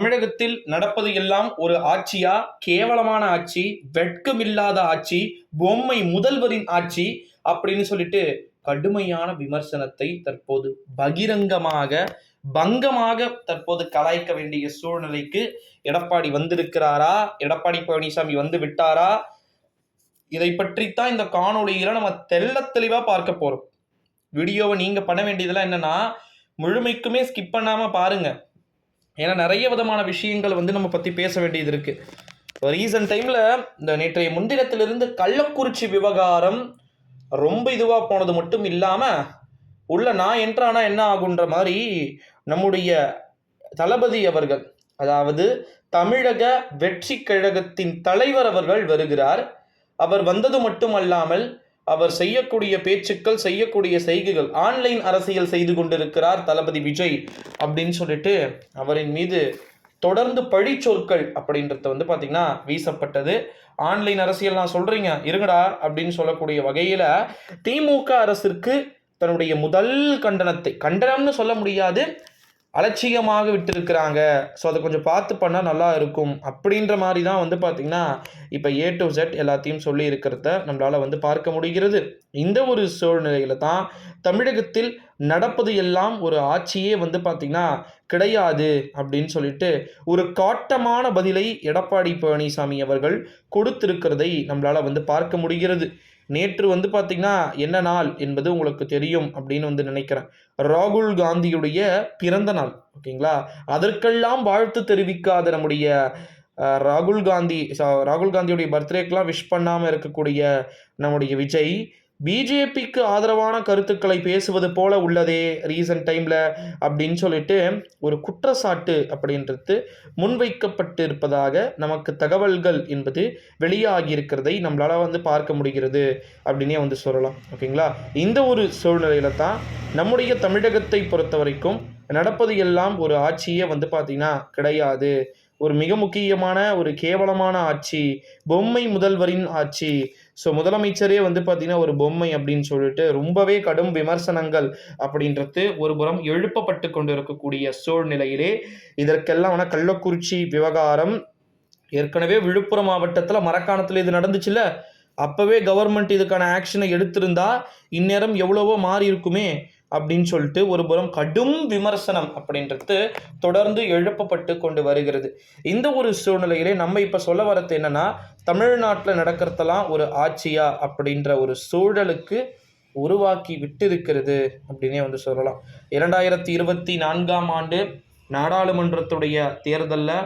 தமிழகத்தில் நடப்பது எல்லாம் ஒரு ஆட்சியா? கேவலமான ஆட்சி வெட்கமில்லாத ஆட்சி பொம்மை முதல்வரின் ஆட்சி அப்படின்னு சொல்லிட்டு கடுமையான விமர்சனத்தை தற்போது பகிரங்கமாக பங்கமாக தற்போது கலாய்க்க வேண்டிய சூழ்நிலைக்கு எடப்பாடி வந்திருக்கிறாரா? எடப்பாடி பழனிசாமி வந்து விட்டாரா? இதை பற்றித்தான் இந்த காணொலியில நம்ம தெள்ள தெளிவா பார்க்க போறோம். வீடியோவை நீங்க பண்ண வேண்டியதெல்லாம் என்னன்னா முழுமைக்குமே ஸ்கிப் பண்ணாம பாருங்க. ஏன்னா நிறைய விதமான விஷயங்கள் வந்து நம்ம பற்றி பேச வேண்டியது இருக்குது ரீசன்ட் டைமில் இந்த நேற்றைய முன்தினத்திலிருந்து கள்ளக்குறிச்சி விவகாரம் ரொம்ப இதுவாக போனது மட்டும் இல்லாமல் உள்ள நான் என்றானா என்ன ஆகுன்ற மாதிரி நம்முடைய தளபதி அவர்கள் அதாவது தமிழக வெற்றி கழகத்தின் தலைவர் அவர்கள் வருகிறார். அவர் வந்தது மட்டுமல்லாமல் அவர் செய்யக்கூடிய பேச்சுக்கள் செய்யக்கூடிய செய்கைகள் ஆன்லைன் அரசியல் செய்து கொண்டிருக்கிறார் தளபதி விஜய் அப்படின்னு சொல்லிட்டு அவரின் மீது தொடர்ந்து பழி சொற்கள் அப்படின்றத வந்து பார்த்தீங்கன்னா வீசப்பட்டது. ஆன்லைன் அரசியல் நான் சொல்கிறீங்க இருங்கடா அப்படின்னு சொல்லக்கூடிய வகையில் திமுக அரசிற்கு தன்னுடைய முதல் கண்டனத்தை கண்டனம்னு சொல்ல முடியாது அலட்சியமாக விட்டுருக்குறாங்க. ஸோ அதை கொஞ்சம் பார்த்து பண்ணால் நல்லா இருக்கும். அப்படின்ற மாதிரி தான் வந்து பார்த்திங்கன்னா இப்போ ஏ டு ஜெட் எல்லாத்தையும் சொல்லி இருக்கிறத நம்மளால் வந்து பார்க்க முடிகிறது. இந்த ஒரு சூழ்நிலையில் தான் தமிழகத்தில் நடப்பது எல்லாம் ஒரு ஆட்சியே வந்து பார்த்திங்கன்னா கிடையாது அப்படின்னு சொல்லிட்டு ஒரு காட்டமான பதிலை எடப்பாடி பழனிசாமி அவர்கள் கொடுத்திருக்கிறதை நம்மளால் வந்து பார்க்க முடிகிறது. நேற்று வந்து பார்த்திங்கன்னா என்ன நாள்? என்பது உங்களுக்கு தெரியும் அப்படின்னு வந்து நினைக்கிறேன். ராகுல் காந்தியுடைய பிறந்த நாள் ஓகேங்களா? அதற்கெல்லாம் வாழ்த்து தெரிவிக்காத நம்முடைய ராகுல் காந்தி ராகுல் காந்தியுடைய பர்த்டேக்கெலாம் விஷ் பண்ணாமல் இருக்கக்கூடிய நம்முடைய விஜய் பிஜேபிக்கு ஆதரவான கருத்துக்களை பேசுவது போல உள்ளதே ரீசன்ட் டைமில் அப்படின்னு சொல்லிட்டு ஒரு குற்றச்சாட்டு அப்படின்றது முன்வைக்கப்பட்டு இருப்பதாக நமக்கு தகவல்கள் என்பது வெளியாகி இருக்கிறதை நம்மளால் வந்து பார்க்க முடிகிறது அப்படின்னே வந்து சொல்லலாம். ஓகேங்களா? இந்த ஒரு சூழ்நிலையில தான் நம்முடைய தமிழகத்தை பொறுத்த வரைக்கும் நடப்பது எல்லாம் ஒரு ஆட்சியே வந்து பார்த்திங்கன்னா கிடையாது. ஒரு மிக முக்கியமான ஒரு கேவலமான ஆட்சி பொம்மை முதல்வரின் ஆட்சி ஸோ முதலமைச்சரே வந்து பார்த்திங்கன்னா ஒரு பொம்மை அப்படின்னு சொல்லிட்டு ரொம்பவே கடும் விமர்சனங்கள் அப்படின்றது ஒரு புறம் எழுப்பப்பட்டு கொண்டு இருக்கக்கூடிய சூழ்நிலையிலே இதற்கெல்லாம் ஆனால் கள்ளக்குறிச்சி விவகாரம் ஏற்கனவே விழுப்புரம் மாவட்டத்தில் மரக்காணத்தில் இது நடந்துச்சுல்ல? அப்போவே கவர்மெண்ட் இதுக்கான ஆக்ஷனை எடுத்திருந்தா இந்நேரம் எவ்வளவோ மாறி இருக்குமே. அப்படின்னு சொல்லிட்டு ஒரு புறம் கடும் விமர்சனம் அப்படின்றது தொடர்ந்து எழுப்பப்பட்டு கொண்டு வருகிறது. இந்த ஒரு சூழ்நிலையிலே நம்ம இப்போ சொல்ல வரது என்னன்னா தமிழ்நாட்டில் நடக்கிறதெல்லாம் ஒரு ஆட்சியா அப்படின்ற ஒரு சூழலுக்கு உருவாக்கி விட்டிருக்கிறது அப்படின்னே வந்து சொல்லலாம். இரண்டாயிரத்தி இருபத்தி நான்காம் ஆண்டு நாடாளுமன்றத்துடைய தேர்தலில்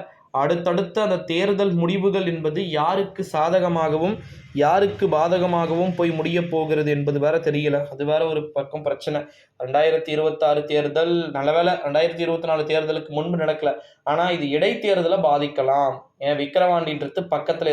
அடுத்தடுத்த அந்த தேர்தல் முடிவுகள் என்பது யாருக்கு சாதகமாகவும் யாருக்கு பாதகமாகவும் போய் முடிய போகிறது என்பது வேற தெரியல. அது வேற ஒரு பக்கம் பிரச்சனை. ரெண்டாயிரத்தி இருபத்தாறு தேர்தல் நல்லவேளை ரெண்டாயிரத்தி இருபத்தி நாலு தேர்தலுக்கு முன்பு நடக்கல. ஆனால் இது இடைத்தேர்தலை பாதிக்கலாம். ஏன் விக்கிரவாண்டின்றது பக்கத்தில்